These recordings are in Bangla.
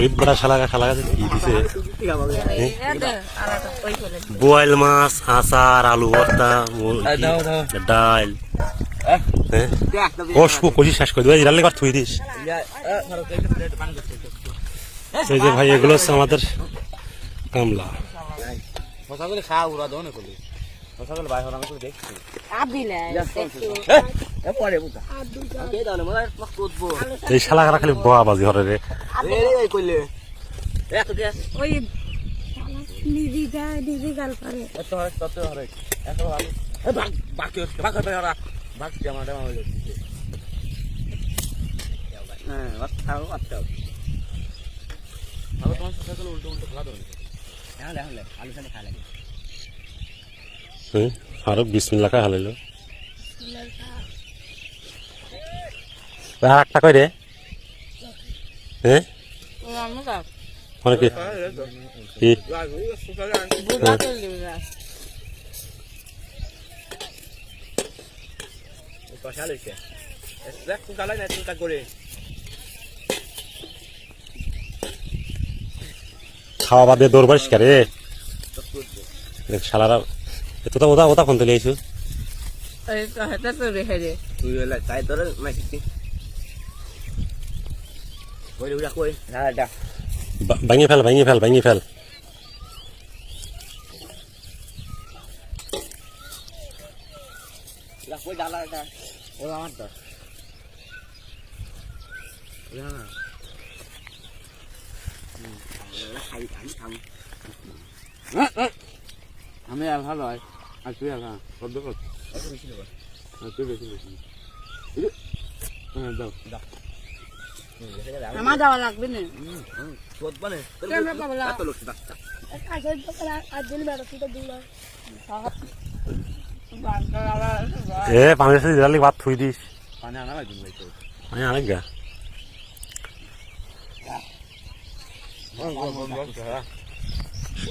গরিব বড়া কি দিছে। বোয়াল মাছ আচার আলু ভর্তা। ডাল। কষি শেষ করে দেবো থুই দিস। এই যে ভাই এগুলো হচ্ছে আমাদের কামলা। খাওয়া উড়া না করলে দেখছি। পরে এই শালা খালি বোয়া বাজি হরে রে। ওই নিদি যা নিদি গাল করে। এত হয় তত হয় এত ভালো এ ভাগ বাকি ভাগ হবে ওরা ভাগ জামা জামা হয়ে যাচ্ছে বাস খাও আবার তোমার সাথে উল্টো উল্টো খেলা দেবে হ্যাঁ আলু সাথে খাওয়া লাগে হ্যাঁ আরও বিসমিল্লা হালাইলো আর একটা কই রে? হ্যাঁ কি? খাওয়া বাদে দৌড় বাড়িস কে রে? শালারা তো ওদা ওদা ফোন তুলে আইসু। এই তো হেতে তো রেখে দে তুই এলা তাই তোর মাইছি কই উড়া কই না এটা বা- ভাঙিয়ে ফেল ভাঙিয়ে ফেল ভাঙিয়ে ফেল উড়া কই ডালা এটা ও আমার তো না না খাই আমি খাম আমি আর ভালো হয় আর তুই আর হ্যাঁ সদ্য কর তুই বেশি বেশি হ্যাঁ দাও দাও আমার যাওয়া লাগবে না। এ পানি সাথে ভাত থুই দিস। পানি আনা ভাই আমি আরেক গা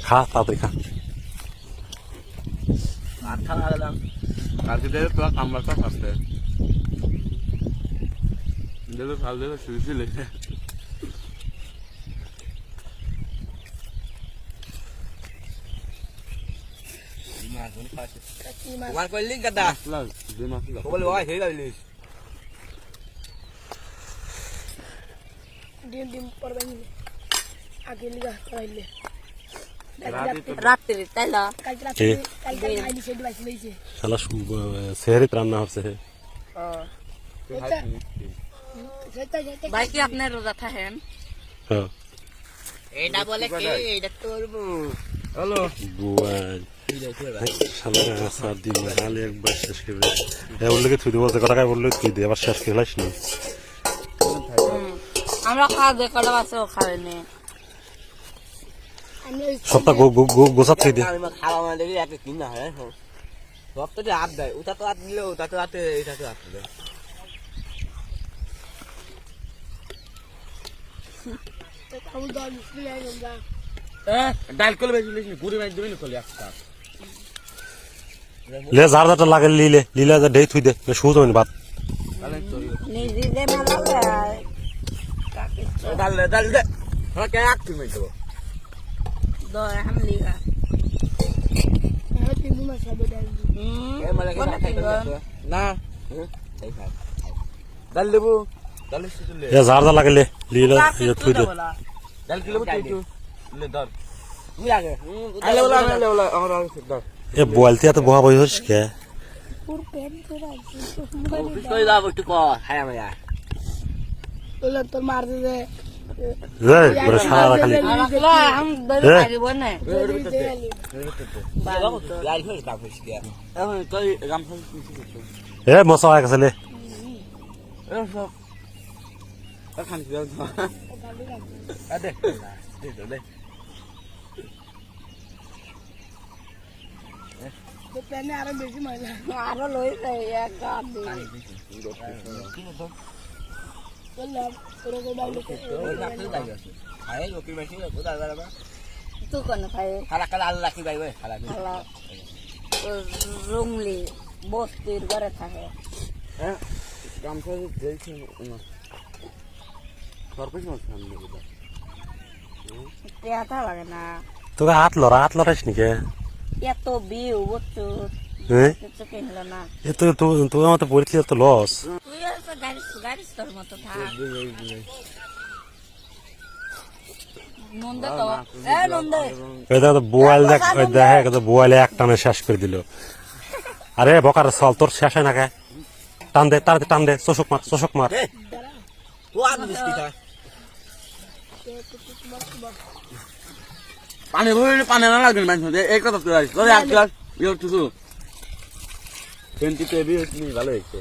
খা তাড়াতাড়ি খা। আঠা লাগালাম কালকে দেবে তোরা কামড়াটা দেবে ভালো দেবে শুয়ে শুয়ে লেগে তোমার কইলি গাদা বলে ভাই হে গাইলিস ডিম ডিম পড়বে নি আগে লিগা করাইলে রাত্রি তাই না কাল রাতে এ। কাল কাল আইলি সেটা বাইছে লইছে শালা সেহরিত রান্না হচ্ছে সেটা সেটা যেতে ভাই কি আপনি রোজা থাকেন? হ্যাঁ। এটা বলে কি? এটা তোর হ্যালো। বুয়াল শালা আসার দিন হালে একবার শেষ করে এ বললে কি তুই বলতে কথা বললে তুই দে আবার শেষ করে লাইস না। আমরা খাওয়া দিয়ে কটা বাসে ও ওই সবটা গোসা তুই দে। আমি খাওয়া মানে দেখি একটা কিনা হয় সব তো হাত দেয় ওটা তো হাত দিলে ওটা তো হাতে এটা তো আমি দল মিস্ত্রি আইলাম যা ডাল করলে বেশি বেশি গুড়ি মাছ দেবে না করলে একটা লে যার যারটা লাগে লিলে লিলে যা ডে থুই দে শুজ হইনি মালাবে ডাল দে ডাল দে হ্যাঁ কে এক তুমি তো দয় হাম লিগা না ডাল দেবো এ যার যা লাগে লে লিলে ইয়ে থুই দে। ডাল কিলো তুই তুই লে ধর। তুই আগে। আলে বলা আলে বলা আমার আগে ধর। এ বলতে এত বহা বই হস কে? পুর পেন করে আছে তুই দাও একটু ক খাই আমি বললাম তোর মার দে রে বড় সারা খালি আমাকে হাম দয় এ। পারিব না লাইফ হয়ে কাম হইছে কি এখন তুই গাম ফল এ মশা হয়ে গেছে লে। এ সব খান কি দাও আদে দে দে পেনে আরও বেশি ময়লা আরও লই যাই এক গাদ বললাম তোর কো বাইলে খাই লোকের বেশি কোথা যাবে তুই কোন খাই খালা খালা আল্লাহ কি বাইবে খালা খালা রুমলি বস্তির ঘরে থাকে হ্যাঁ গাম ফল দিয়েছি সরপেশ মাছ খান টেয়াটা লাগে না তোকে হাত লড়া হাত লড়াইস নাকি? এত বিউ বুঝছ হ্যাঁ কিছু কিনলো না। এ তো তোর লস দেখো বোয়াল দেখ ওই দেখে বোয়ালে এক টানে শেষ করে দিল। আরে বকার চল তোর শেষ হয় না কে? টান দে তার টান দে চোষক মার চোষক মার পানি ভরে পানি না লাগবে মানুষ এই কথা তুই আসিস তোর এক গ্লাস ইয়ে টুকু টোয়েন্টি কেবি হচ্ছে ভালো হয়েছে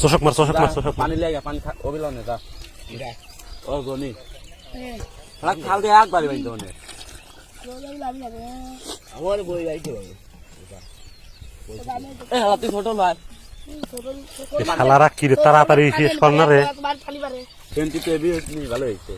চোষক মার চোষক মার মার পানি লেগে পানি অবিল নে তা ও গনি খাল খাল দিয়ে একবারই বাইতে মানে। আমার বই যাইতে হবে এ হাতি ছোট ভাই খেলারা কি রে তাড়াতাড়ি শেষ কর না রে টোয়েন্টি কেবি হচ্ছে ভালো হয়েছে